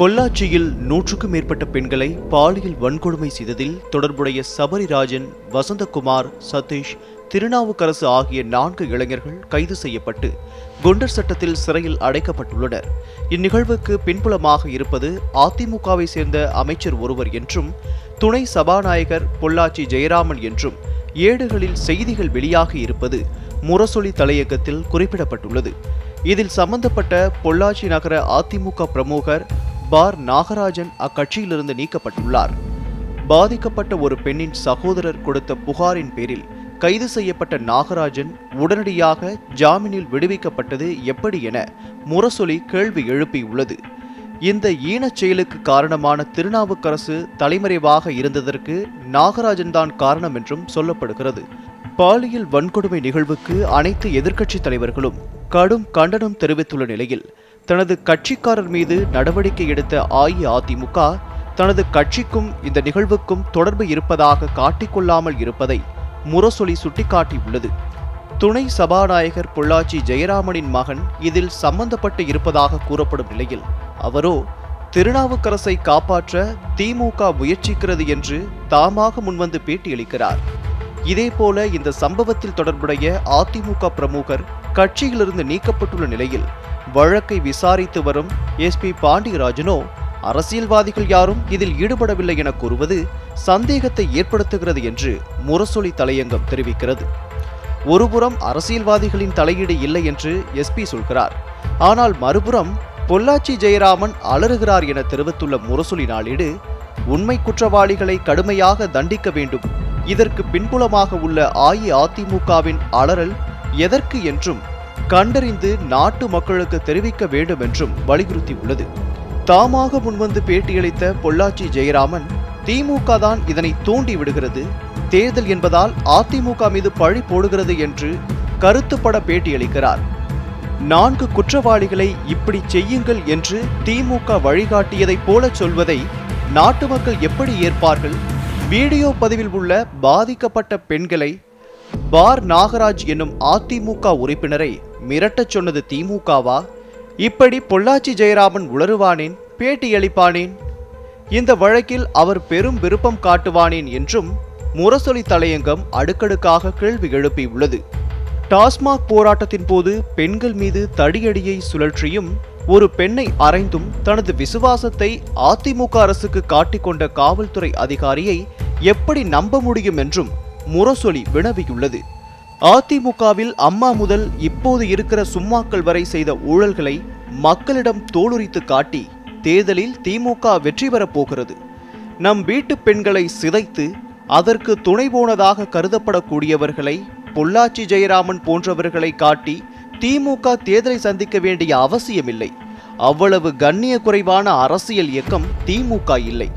பொள்ளாச்சியில் நூற்றுக்கும் மேற்பட்ட பெண்களை பாலியல் வன்கொடுமை செய்ததில் தொடர்புடைய சபரிராஜன் வசந்தகுமார் சதீஷ் திருநாவுக்கரசு ஆகிய நான்கு இளைஞர்கள் கைது செய்யப்பட்டு குண்டர் சட்டத்தில் சிறையில் அடைக்கப்பட்டுள்ளனர். இந்நிகழ்வுக்கு பின்புலமாக இருப்பது அதிமுகவை சேர்ந்த அமைச்சர் ஒருவர் என்றும் துணை சபாநாயகர் பொள்ளாச்சி ஜெயராமன் என்றும் ஏடுகளில் செய்திகள் வெளியாகி இருப்பது முரசொலி தலையங்கத்தில் குறிப்பிடப்பட்டுள்ளது. இதில் சம்பந்தப்பட்ட பொள்ளாச்சி நகர அதிமுக பிரமுகர் பார் நாகராஜன் அக்கட்சியிலிருந்து நீக்கப்பட்டுள்ளார். பாதிக்கப்பட்ட ஒரு பெண்ணின் சகோதரர் கொடுத்த புகாரின் பேரில் கைது செய்யப்பட்ட நாகராஜன் உடனடியாக ஜாமீனில் விடுவிக்கப்பட்டது எப்படி என முரசொலி கேள்வி எழுப்பியுள்ளது. இந்த ஈனச் செயலுக்கு காரணமான திருநாவுக்கரசு தலைமறைவாக இருந்ததற்கு நாகராஜன் தான் காரணம் என்றும் சொல்லப்படுகிறது. பாலியல் வன்கொடுமை நிகழ்வுக்கு அனைத்து எதிர்க்கட்சித் தலைவர்களும் கடும் கண்டனம் தெரிவித்துள்ள நிலையில் தனது கட்சிக்காரர் மீது நடவடிக்கை எடுத்த அஇஅதிமுக தனது கட்சிக்கும் இந்த நிகழ்வுக்கும் தொடர்பு இருப்பதாக காட்டிக்கொள்ளாமல் இருப்பதை முரசொலி சுட்டிக்காட்டியுள்ளது. துணை சபாநாயகர் பொள்ளாச்சி ஜெயராமனின் மகன் இதில் சம்பந்தப்பட்டு இருப்பதாக கூறப்படும் நிலையில் அவரோ திருநாவுக்கரசை காப்பாற்ற திமுக முயற்சிக்கிறது என்று தாமாக முன்வந்து பேட்டியளிக்கிறார். இதேபோல இந்த சம்பவத்தில் தொடர்புடைய அதிமுக பிரமுகர் கட்சியிலிருந்து நீக்கப்பட்டுள்ள நிலையில் வழக்கை விசாரித்து வரும் எஸ்பி பாண்டியராஜனோ அரசியல்வாதிகள் யாரும் இதில் ஈடுபடவில்லை என கூறுவது சந்தேகத்தை ஏற்படுத்துகிறது என்று முரசொலி தலையங்கம் தெரிவிக்கிறது. ஒருபுறம் அரசியல்வாதிகளின் தலையீடு இல்லை என்று எஸ்பி சொல்கிறார். ஆனால் மறுபுறம் பொள்ளாச்சி ஜெயராமன் அலறுகிறார் என தெரிவித்துள்ள முரசொலி நாளேடு உண்மை குற்றவாளிகளை கடுமையாக தண்டிக்க வேண்டும். இதற்கு பின்புலமாக உள்ள அஇஅதிமுகவின் அலறல் எதற்கு என்றும் கண்டறிந்து நாட்டு மக்களுக்கு தெரிவிக்க வேண்டும் என்றும் வலியுறுத்தியுள்ளது. தாமாக முன்வந்து பேட்டியளித்த பொள்ளாச்சி ஜெயராமன் திமுக தான் இதனை தூண்டி விடுகிறது. தேர்தல் என்பதால் அதிமுக மீது பழி போடுகிறது என்று கருத்துப்பட பேட்டியளிக்கிறார். நான்கு குற்றவாளிகளை இப்படி செய்யுங்கள் என்று திமுக வழிகாட்டியதைப் போல சொல்வதை நாட்டு மக்கள் எப்படி ஏற்பார்கள்? வீடியோ பதிவில் உள்ள பாதிக்கப்பட்ட பெண்களை பார் நாகராஜ் என்னும் அதிமுக உறுப்பினரை மிரட்டச் சொன்னது திமுகவா? இப்படி பொள்ளாச்சி ஜெயராமன் உளறுவானேன் பேட்டியளிப்பானேன் இந்த வழக்கில் அவர் பெரும் விருப்பம் காட்டுவானேன் என்றும் முரசொலி தலையங்கம் அடுக்கடுக்காக கேள்வி எழுப்பியுள்ளது. டாஸ்மாக் போராட்டத்தின் போது பெண்கள் மீது தடியடியை சுழற்றியும் ஒரு பெண்ணை அறைந்தும் தனது விசுவாசத்தை அதிமுக அரசுக்கு காட்டிக்கொண்ட காவல்துறை அதிகாரியை எப்படி நம்ப முடியும் என்றும் முரசொலி வினவியுள்ளது. அதிமுகவில் அம்மா முதல் இப்போது இருக்கிற சும்மாக்கள் வரை செய்த ஊழல்களை மக்களிடம் தோலுரித்து காட்டி தேர்தலில் திமுக வெற்றி பெறப் போகிறது. நம் வீட்டு பெண்களை சிதைத்து அதற்கு துணை போனதாக கருதப்படக்கூடியவர்களை பொள்ளாச்சி ஜெயராமன் போன்றவர்களை காட்டி திமுக தேர்தலை சந்திக்க வேண்டிய அவசியமில்லை. அவ்வளவு கண்ணிய குறைவான அரசியல் இயக்கம் திமுக இல்லை.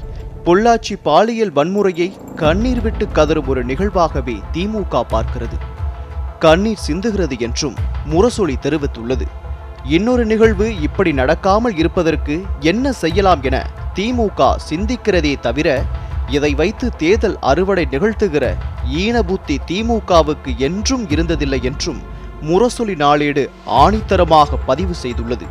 பொள்ளாச்சி பாலியல் வன்முறையை கண்ணீர் விட்டு கதறும் ஒரு நிகழ்வாகவே திமுக பார்க்கிறது. கண்ணீர் சிந்துகிறது என்றும் முரசொலி தெரிவித்துள்ளது. இன்னொரு நிகழ்வு இப்படி நடக்காமல் இருப்பதற்கு என்ன செய்யலாம் என திமுக சிந்திக்கிறதே தவிர இதை வைத்து தேர்தல் அறுவடை நிகழ்த்துகிற ஈனபுத்தி திமுகவுக்கு என்றும் இருந்ததில்லை என்றும் முரசொலி நாளேடு ஆணித்தரமாக பதிவு செய்துள்ளது.